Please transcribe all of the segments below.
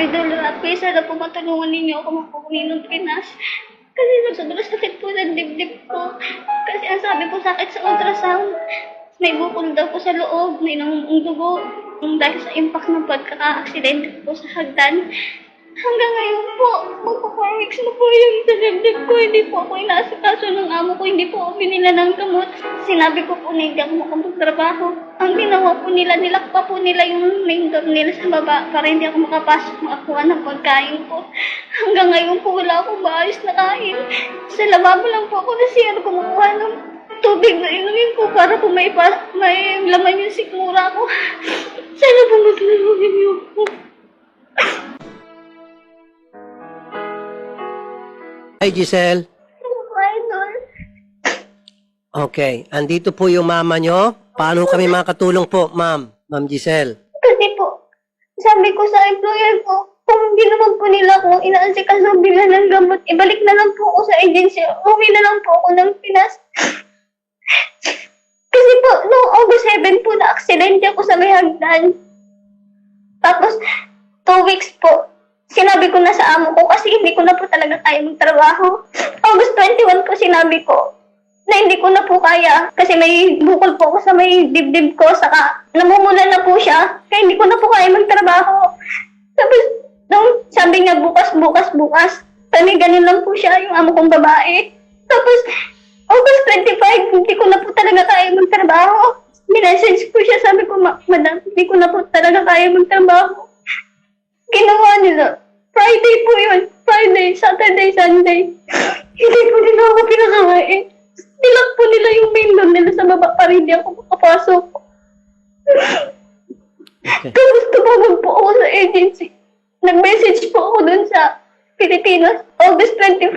Idol Rapi, sana po matulungan ninyo ako makukunin ng Pinas. Kasi sobrang sakit po ng dibdib ko. Kasi ang sabi po sa akin sa ultrasound, may bukol daw po sa loob, may nangungung dugo. Yung dahil sa impact ng pagkaka-aksidente po sa hagdan. Hanggang ngayon po, magpa-4 weeks na po yung dibdib ko. Hindi po ako inaasikaso ng amo ko, hindi po ako binila ng gamot. Sinabi ko po na hindi ako makapagtrabaho. Ang ginawa po nila, nilakpa po nila yung door nila sa baba para hindi ako makapasok makakuha ng pagkain ko. Hanggang ngayon po wala akong maayos na kain. Sa lababo lang po ako na siya kumukuha ng tubig na inumin ko para po may, pa, may laman yung sikmura ko. Sana po matulungan niyo po. Hi, Giselle. Okay, andito po yung mama nyo. Paano kami makatulong po, ma'am? Ma'am Giselle. Kasi po, sabi ko sa employer ko, kung hindi naman po nila ako inaasikaso bila ng gamot, ibalik na lang po ako sa agency. Uwi na lang po ako ng Pinas. Kasi po, noong August 7 po, na-aksidente ako sa may hagdan. Tapos, two weeks po, sinabi ko na sa amo ko kasi hindi ko na po talaga kaya magtrabaho. August 21 po sinabi ko na hindi ko na po kaya kasi may bukol po ako sa may dibdib ko saka namumula na po siya kaya hindi ko na po kaya magtrabaho. Tapos, nung sabi niya bukas, bukas, bukas, sabi ganun lang po siya, yung amo kong babae. Tapos, August 25, hindi ko na po talaga kaya magtrabaho. Minessage ko siya, sabi ko, "Ma- madam, hindi ko na po talaga kaya magtrabaho. Ginawa nila. Friday po yun. Friday, Saturday, Sunday. Hindi po nila ako pinakain. Nilak po nila yung main door nila sa baba para hindi ako makapasok. Okay. Tapos tumawag po ako sa agency. Nag-message po ako dun sa Pilipinas. August 25,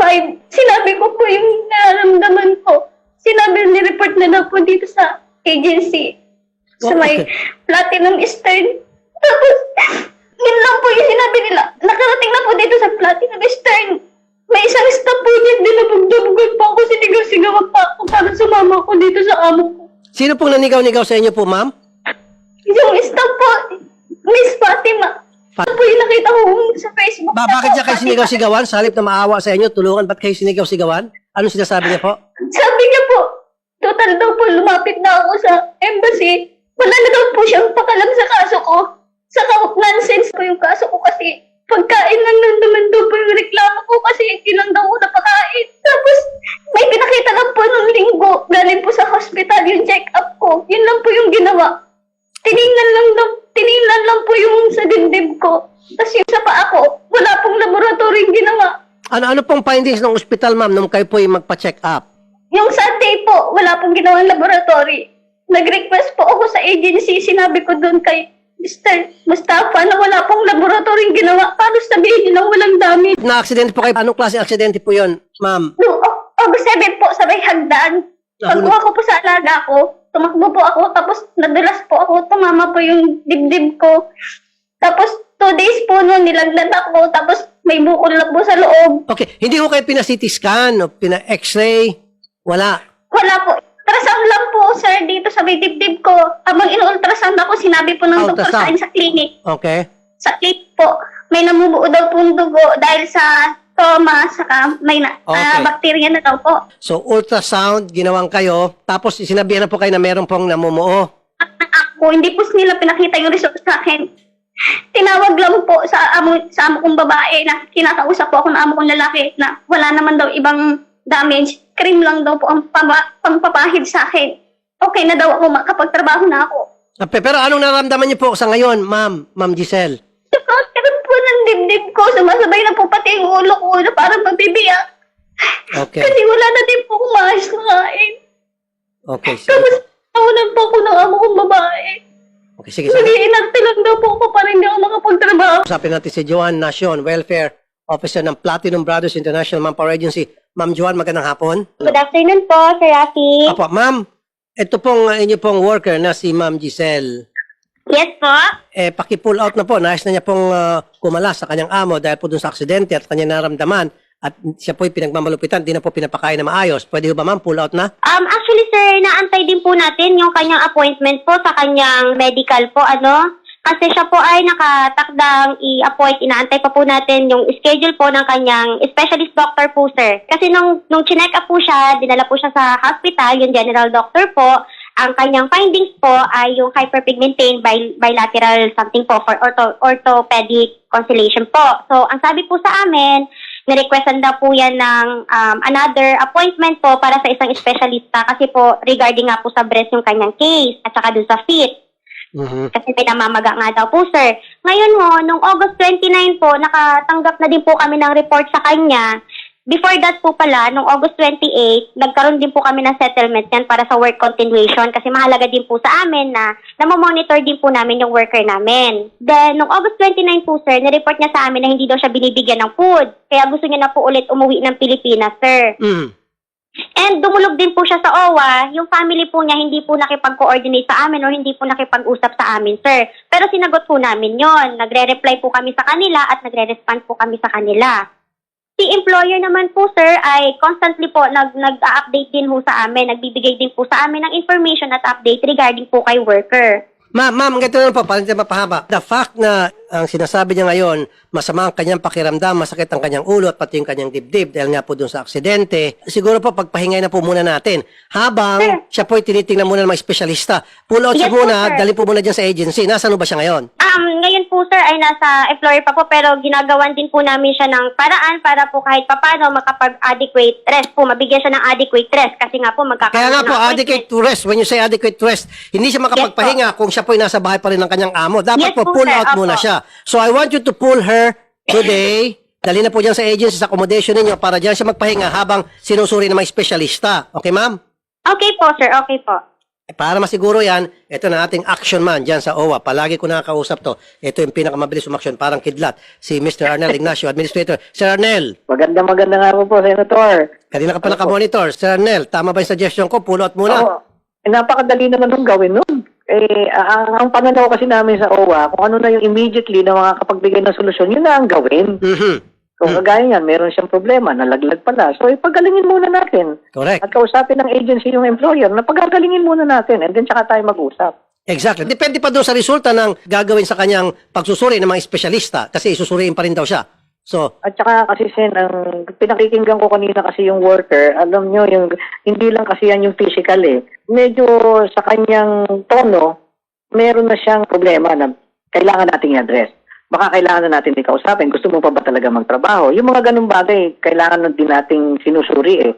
sinabi ko po yung nararamdaman ko. Sinabi, ni-report na daw po dito sa agency. Sa Oh, may okay. Platinum Eastern. Tapos, yun lang po yung sinabi nila. Nakarating na po dito sa Platinum Eastern. May isang staff po dyan, dinabog-dabogan pa ako, sinigaw-sigawan pa ako para sumama ko dito sa amo ko. Sino pong nanigaw-nigaw sa inyo po, ma'am? Yung staff po, Miss Fatima. Fa- Ano po yung nakita ko sa Facebook. Ba, bakit niya kayo sinigaw-sigawan? Sa halip na maawa sa inyo, tulungan, ba't kayo sinigaw-sigawan? Anong sinasabi niya po? Sabi niya po, total daw po lumapit na ako sa embassy. Wala na daw po siyang pakalam sa kaso ko. Saka nonsense po yung kaso ko kasi pagkain lang lang naman daw po yung reklamo ko kasi hindi lang daw ako napakain. Tapos may pinakita lang po nung linggo galing po sa hospital yung check-up ko. Yun lang po yung ginawa. Tiningnan lang daw, tiningnan lang po yung sa dibdib ko. Tapos yung sa paa ko, wala pong laboratory yung ginawa. Ano, ano pong findings ng ospital, ma'am, nung kayo po yung magpa-check up? Yung Sunday po, wala pong ginawang laboratory. Nag-request po ako sa agency, sinabi ko doon kay Mr. Mustafa na wala pong laboratory ginawa. Paano sabihin nilang walang dami? Na-aksidente po kayo. Anong klase aksidente po yon, ma'am? No, August 7 po sa may hagdan. Nahulog. Pagkuha ko po sa alaga ko, tumakbo po ako, tapos nadulas po ako, tumama po yung dibdib ko. Tapos, two days po noon, nilaglag ako, tapos may bukol na po sa loob. Okay, hindi ko kayo pina-CT scan o pina-x-ray? Wala. Wala po. Ultrasound lang po, sir, dito sa may dibdib ko. Habang in-ultrasound ako, sinabi po ng doktor sa akin sa clinic. Okay. Sa clinic po, may namumuo daw pong dugo dahil sa trauma, saka may na, ah, Okay. bacteria na daw po. So, ultrasound, ginawang kayo. Tapos, sinabihan na po kayo na meron pong namumuo. Ako, hindi po nila pinakita yung result sa akin. Tinawag lang po sa amo, sa amo kong babae na kinakausap po ako ng amo kong lalaki na wala naman daw ibang damage. Cream lang daw po ang paba, pangpapahid sa akin. Okay na daw ako makapagtrabaho na ako. Ah, pe- Pero anong nararamdaman niyo po sa ngayon, ma'am? Ma'am Giselle? Sakit po ng dibdib ko. Sumasabay na po pati yung ulo ko na parang mabibiyak. Okay. Kasi wala na din po kung maayos na kain. Okay. Sige. Tawanan pa ako ng amo kong babae. Okay, sige. sige. Lang daw po ako para hindi ako makapagtrabaho. Usapin natin si Joan Nacion, Welfare Officer ng Platinum Brothers International Manpower Agency. Ma'am Joan, magandang hapon. Good afternoon po, Sir Rafi. Apo, ma'am, ito pong uh, inyo pong worker na si Ma'am Giselle. Yes po. Eh, paki-pull out na po. Nais na niya pong uh, kumala sa kanyang amo dahil po dun sa aksidente at kanyang naramdaman. At siya po'y pinagmamalupitan, di na po pinapakain na maayos. Pwede ho ba ma'am, pull out na? Um, actually, sir, naantay din po natin yung kanyang appointment po sa kanyang medical po, ano. Kasi siya po ay nakatakdang i-appoint, inaantay pa po natin yung schedule po ng kanyang specialist doctor po, sir. Kasi nung, nung chinek up po siya, dinala po siya sa hospital, yung general doctor po, ang kanyang findings po ay yung hyperpigmentation bil- bilateral something po for ortho, orthopedic constellation po. So, ang sabi po sa amin, nirequestan daw po yan ng um, another appointment po para sa isang espesyalista kasi po regarding nga po sa breast yung kanyang case at saka dun sa feet Mhm. kasi pinamamaga nga daw po, sir. Ngayon ho, nung August 29 po, nakatanggap na din po kami ng report sa kanya. Before that po pala, nung August 28, nagkaroon din po kami ng settlement yan para sa work continuation kasi mahalaga din po sa amin na namamonitor din po namin yung worker namin. Then, nung August 29 po, sir, nireport niya sa amin na hindi daw siya binibigyan ng food. Kaya gusto niya na po ulit umuwi ng Pilipinas, sir. Mhm. And dumulog din po siya sa OWA, yung family po niya hindi po nakipag-coordinate sa amin or hindi po nakipag-usap sa amin, sir. Pero sinagot po namin yon. Nagre-reply po kami sa kanila at nagre-respond po kami sa kanila. Si employer naman po, sir, ay constantly po nag, nag-update din po sa amin, nagbibigay din po sa amin ng information at update regarding po kay worker. Ma'am, ma'am, ganito lang po, para hindi mapahaba. The fact na ang sinasabi niya ngayon, masama ang kanyang pakiramdam, masakit ang kanyang ulo at pati yung kanyang dibdib dahil nga po dun sa aksidente, siguro po pagpahingay na po muna natin. Habang Sir. siya po tinitingnan muna ng mga espesyalista. Pull out siya Yes po, muna, sir. dali po muna dyan sa agency. Nasaan ba siya ngayon? Um, ngayon po sir ay nasa employer pa po pero ginagawan din po namin siya ng paraan para po kahit papano makapag-adequate rest po, mabigyan siya ng adequate rest kasi nga po magkakaroon Kaya nga po, ng adequate to rest. When you say adequate to rest, hindi siya makapagpahinga kung siya po ay nasa bahay pa rin ng kanyang amo. Dapat Yes po, po, pull sir. out muna Opo. siya. So I want you to pull her today. Dali na po dyan sa agency, sa accommodation ninyo para dyan siya magpahinga habang sinusuri ng mga espesyalista. Okay, ma'am? Okay po sir, okay po. Eh, Para masiguro yan, ito na ating action man dyan sa OWA. Palagi ko nakakausap to. Ito yung pinakamabilis umaksyon, parang kidlat. Si Mr. Arnel Ignacio, Administrator. Sir Arnel, Maganda maganda nga po po, Senator. kanina ka pa nakamonitor. Sir Arnel, tama ba yung suggestion ko? Pull out muna. Oo. Eh, napakadali naman nung gawin nun. Eh, ang, ang pananaw kasi namin sa OWA, kung ano na yung immediately na makakapagbigay ng solusyon, yun na ang gawin. Mhm. Kung kagaya yan, meron siyang problema, nalaglag pala. So, ipagalingin muna natin. Correct. At kausapin ng agency yung employer na pagagalingin muna natin and then tsaka tayo mag-usap. Exactly. Depende pa doon sa resulta ng gagawin sa kanyang pagsusuri ng mga espesyalista kasi isusuriin pa rin daw siya. So, At saka kasi sen, ang pinakikinggan ko kanina kasi yung worker, alam nyo, yung, hindi lang kasi yan yung physical eh. Medyo sa kanyang tono, meron na siyang problema na kailangan nating i-address. Baka kailangan na natin ikausapin. Gusto mo pa ba talaga magtrabaho? Yung mga ganung bagay, kailangan na din nating sinusuri eh.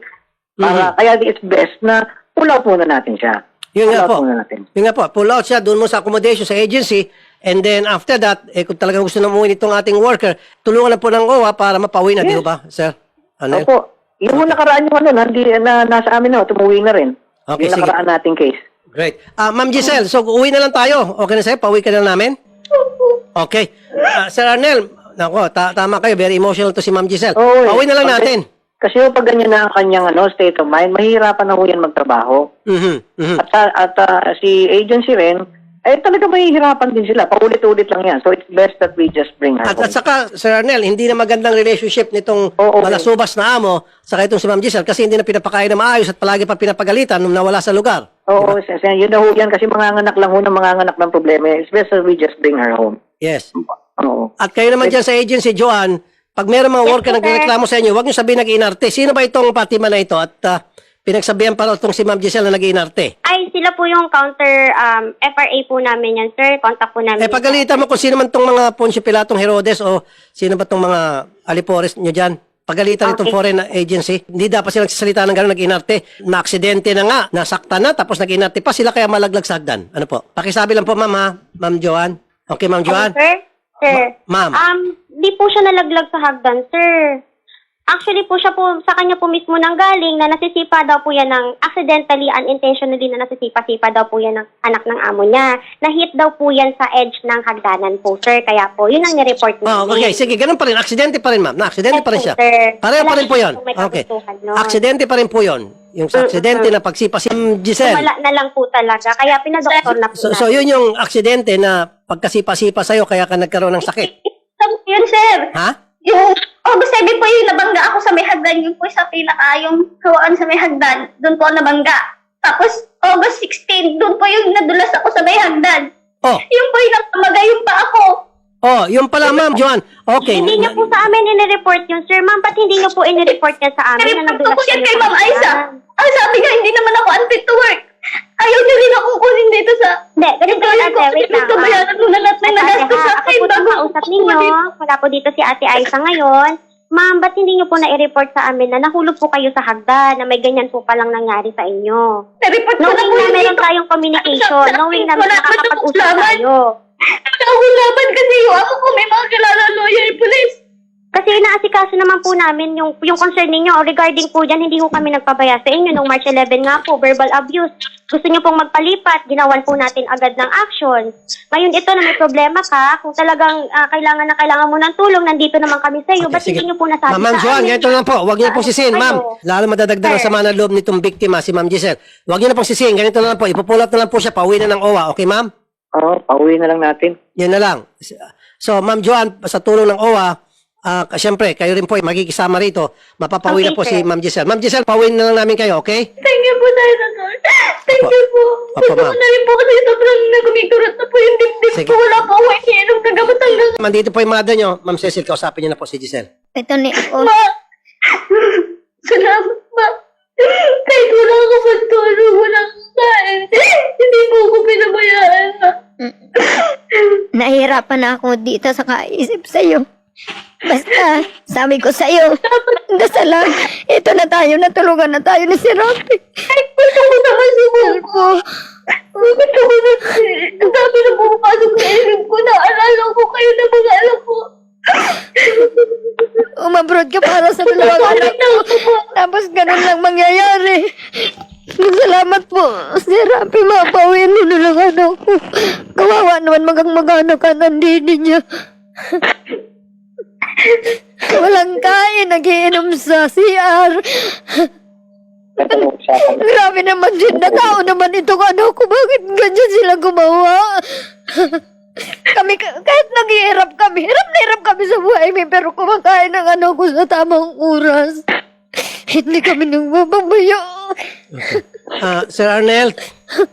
Para, Kaya it's best na pull out muna natin siya. yun nga po. Yun nga po. Pull out siya doon mo sa accommodation sa agency and then after that, eh, kung talagang gusto na umuwi nitong ating worker, tulungan na po ng OWA para mapauwi na, di Yes. ba, sir? Ano? yun? Opo. Yung nakaraan yung ano, nandi, na, nasa amin na, tumuwi na rin. Okay, yung sige. nakaraan nating case. Great. Ah, Ma'am Giselle, so uwi na lang tayo. Okay na sa'yo? Pauwi ka na lang namin? Okay. Ah, Sir Arnel, nako, ta- tama kayo. Very emotional to si Ma'am Giselle. Oo, eh. Pauwi na lang Kasi- natin. Kasi pag ganyan na ang kanyang ano, state of mind, mahihirapan na ho yan magtrabaho. Mhm, mhm. At, sa- at ah, si agency rin, eh talaga mahihirapan din sila. Paulit-ulit lang yan. So it's best that we just bring her At, home. at saka, Sir Arnel, hindi na magandang relationship nitong Oo, malasubas na amo saka itong si Ma'am Giselle kasi hindi na pinapakain na maayos at palagi pa pinapagalitan nung nawala sa lugar. Oo, sen- sen- yun na ho yan kasi manganganak lang ho ng manganganak ng problema. It's best that we just bring her home. Yes. Oo. At kayo naman dyan sa agency, Joanne, pag meron mga Yes, worker na nagreklamo sa inyo, huwag niyo sabihin nag-inarte. Sino ba itong Fatima na ito? At ah, pinagsabihan pa raw itong si Ma'am Giselle na nag-inarte. Ay, sila po yung counter um, FRA po namin yan, sir. Contact po namin. Eh, pagalitan mo kung sino man itong mga Poncio Pilatong Herodes o sino ba itong mga Alipores nyo dyan. Pagalitan itong Okay. foreign agency. Hindi dapat sila nagsasalita ng gano'n nag-inarte. Na-aksidente na nga, nasaktan na, tapos nag-inarte pa sila kaya malaglag sa hagdan. Ano po? Pakisabi lang po, ma'am ha? Ma'am Joanne. Okay, ma'am Joanne? Sir? Sir? Ma- ma'am. Um, di po siya nalaglag sa hagdan, sir. Actually po siya po, sa kanya po mismo nang galing na nasisipa daw po yan ng accidentally, unintentionally na nasisipa-sipa daw po yan ng anak ng amo niya. Na-hit daw po yan sa edge ng hagdanan po, sir. Kaya po, yun ang nireport Oh, namin. okay, sige, ganun pa rin. Aksidente pa rin, ma'am. Na-aksidente pa rin siya. Sir. Pareho pa rin po yun. may Okay. kagustuhan nun. Aksidente pa rin po yun. Yung sa aksidente na pagsipa si Ma'am Giselle. Wala na lang po talaga. Kaya pinadoktor na po So, so yun yung aksidente na pagkasipa-sipa sa'yo kaya ka nagkaroon ng sakit. Yun, sir. Ha? Yung August 7 po yung nabangga ako sa may hagdan. Yung po sa pinaka, yung hawaan sa may hagdan. Doon po ako nabangga. Tapos, August 16, doon po yung nadulas ako sa may hagdan. Oh, Yung po yung nakamagayon pa ako. oh, yung pala, ma'am, Joan. Okay. Hindi niyo po sa amin inireport yun, sir. Ma'am, ba't hindi niyo po inireport yan sa amin? Nireport ko po yan kay Ma'am Aiza. Ang sabi niya, hindi naman ako unfit to work. Ayaw niya rin akong kunin dito sa... Hindi, ganito Employer ate, ko. wait lang. Bayaran mo na lahat ng Ate, nagastos ha, sa ako akin. po bago kausap ninyo. Wala po dito si Ate Aiza ngayon. Ma'am, ba't hindi niyo po na-report sa amin na nahulog po kayo sa hagda na may ganyan po palang nangyari sa inyo? Nireport ko na Knowing po na meron tayong communication, knowing na akong laban. tayo. Wala akong laban kasi yung ako ko may mga kilala lawyer, police. Kasi inaasikaso naman po namin yung, yung concern ninyo regarding po dyan, hindi po kami nagpabaya sa inyo nung March 11 nga po, verbal abuse. Gusto nyo pong magpalipat, ginawan po natin agad ng action. Ngayon ito na may problema ka, kung talagang ah, kailangan na kailangan mo ng tulong, nandito naman kami sa iyo, Okay, ba't sige. hindi nyo po nasabi Ma'am, Ma'am sa Joan, amin? ganito lang po. Huwag niyo na pong sisihin, ma'am. Lalo madadagdagan Sir. sa mga loob nitong biktima, si Ma'am Giselle. Huwag niyo na pong sisihin. Ganito lang po. Ipupull up na lang po siya. Pauwi na ng OWA. Okay, ma'am? Oo, pauwi na lang natin. Yan na lang. So, Ma'am Joan, sa tulong ng OWA, ah siyempre, kayo rin po ay magkikisama rito. Mapapauwi na Okay, po sir. si Ma'am Giselle. Ma'am Giselle, pauwi na lang namin kayo, okay? Thank you po, Senator. Thank Apo. you po. Apo, Gusto ko na rin po kasi sobrang nagumigurot na po yung dibdib Sige. ko. Wala po ako iniinom na gamot hanggang Mandito po yung mother nyo. Ma'am Cecil, kausapin niyo na po si Giselle. Ito ni oh, Ma! Salamat, ma. Kahit wala ka magtulong, wala kang kain. Hindi mo ako pinabayaan, ma. nahihirapan na ako dito sa kaisip sa'yo. Basta, sabi ko sa'yo, dasal lang, ito na tayo, natulungan na tayo ni si Rafi. Ay, gusto ko naman sumuko. Gusto ko na, ang dami na pumapasok sa isip ko. Naalala ko kayo na mga alam ko. Umabroad ka para sa dalawang anak ko. Tapos ganun lang mangyayari. Salamat po, si Rafi, mapawin mo na lang anak ko. Kawawa naman magang mag-anak ka nandini niya. Walang kain, nagiinom sa CR. Grabe naman din na tao naman itong ano ko. Bakit ganyan sila gumawa? kami, kahit naghihirap kami, hirap na hirap kami sa buhay may pero kumakain ng ano ko sa tamang oras. Hindi kami nagbababayo. Ah, Sir Arnel,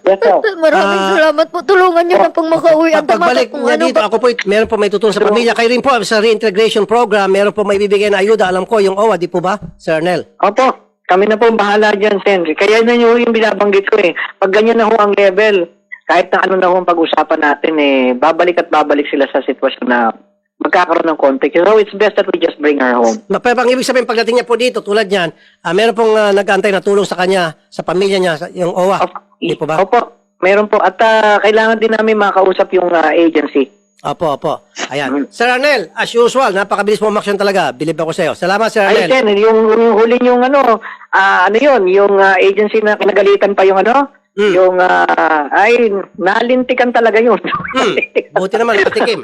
Yes, sir. Maraming Ah, salamat po. Tulungan niyo na pong makauwi ang Pag- pagbalik kung niya ano dito, ba- ako po, meron po may tutulong sa pamilya. Kayo rin po sa reintegration program, meron po may bibigay na ayuda. Alam ko, yung OWA, di po ba, Sir Arnel? Opo, kami na po ang bahala dyan, Sen. Kaya na nyo yung binabanggit ko eh. Pag ganyan na ho ang level, kahit na ano na ho ang pag-usapan natin eh, babalik at babalik sila sa sitwasyon na magkakaroon ng conflict. So it's best that we just bring her home. Pero ang ibig sabihin, pagdating niya po dito, tulad niyan, ah, meron pong ah, nag-antay na tulong sa kanya, sa pamilya niya, sa, yung OWA. Opo, Di po ba? Opo, meron po. At ah, kailangan din namin makausap yung ah, agency. Opo, opo. Ayan. Mm. Sir Arnel, as usual, napakabilis mo umaksyon talaga. Bilib ako sa iyo. Salamat, Sir Ay, Arnel. Sen, yung, yung huli yung ano, ah, ano yun, yung ah, agency na kinagalitan pa yung ano, Mm. yung, ah, ay, nalintikan talaga yun. Hmm. Buti naman, patikim.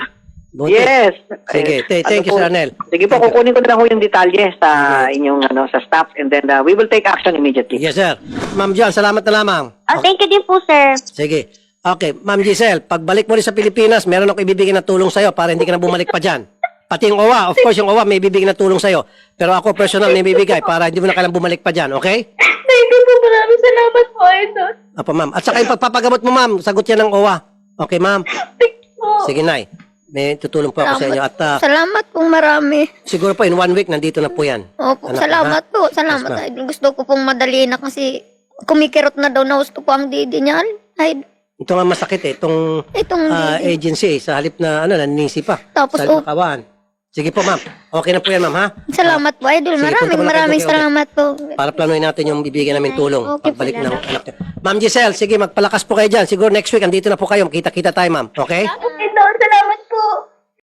Buti. Yes. Sige, th- thank you, po- Sir Arnel. Sige po, Thank you. kukunin ko na lang ho yung detalye sa inyong ano sa staff and then uh, we will take action immediately. Yes, sir. Ma'am John, salamat na lamang. Ah, thank you din po, sir. Sige. Okay, Ma'am Giselle, pagbalik mo rin sa Pilipinas, meron ako ibibigay na tulong sa'yo para hindi ka na bumalik pa dyan. Pati yung OWA, of course, yung OWA may bibigay na tulong sa'yo. Pero ako personal may bibigay para hindi mo na kailang bumalik pa dyan, okay? Thank you po. Maraming salamat po, Idol. Apo, ma'am. At saka yung pagpapagamot mo, ma'am, sagot yan ng OWA. Okay, ma'am? Thank you po. Sige, Nay. May tutulong po ako sa inyo. At ah, Salamat pong marami. siguro po in one week, nandito na po yan. Opo, Anak, salamat ha? po. Salamat. Yes, Ay, gusto ko pong madali na kasi kumikirot na daw na gusto po ang didi niyan. Ay, Ito nga masakit eh, itong itong ah, didi. agency eh, sa halip na ano, naninisi pa. Tapos, sa halip oh. na kawaan. Sige po, ma'am. Okay na po yan, ma'am, ha? Salamat po, Idol. Sige, punta Maraming mo na kayo, maraming okay, okay. salamat po. Para planuhin natin yung bibigyan namin tulong. Okay, Pagbalik ng salamat. anak niyo. Ma'am Giselle, sige, magpalakas po kayo dyan. Siguro next week, andito na po kayo. Kita-kita tayo, ma'am. Okay? Okay